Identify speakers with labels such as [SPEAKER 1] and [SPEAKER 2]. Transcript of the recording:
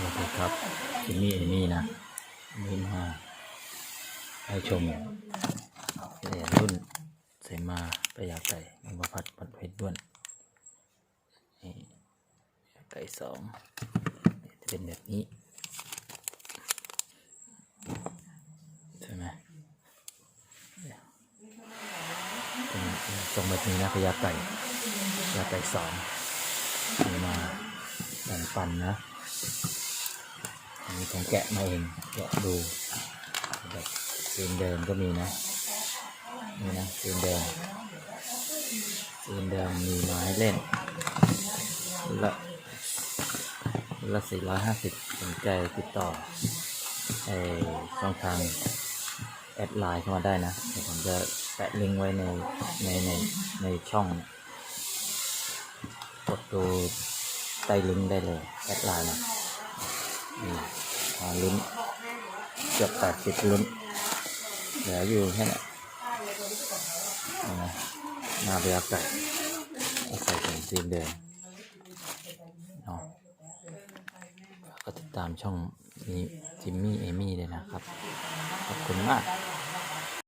[SPEAKER 1] สวัสดีครับจิมมี่เอมี่นะนนี่มาให้ชมเอ่อรุ่นใส่มาประหยัดไก่มังกรพัดพัดเพชรด้วนนี่ไก่สองจะเป็นแบบนี้ใช่ไหมเนี่ยเป็นทรงแบบนี้นะพญาไก่พญาไก่สองนี่มาแบ่งปันนะ นนี้ผมแกะมาเองแกะดูแบบซีนเดิมก็มีนะนี่นะซีนเดิมซีนเดิมมีมาให้เล่นละละสี่ร้อยห้าสิบสนใจติดต่อไอช่องทางแอดไลน์เข้ามาได้นะเดี๋ยวผมจะแปะลิงก์ไว้ในในในในช่อง กดดูใต้ลิงก์ได้เลย แอดไลน์นะ ลุ้นเกือบแปดสิบลุ้นเหลืออยู่แค่นี้นะนาเบียไก่เอาใส่ถุงซีนเดิมเนาะก็ติดตามช่องนี้จิมมี่เอมี่เลยนะครับ ขอบคุณมาก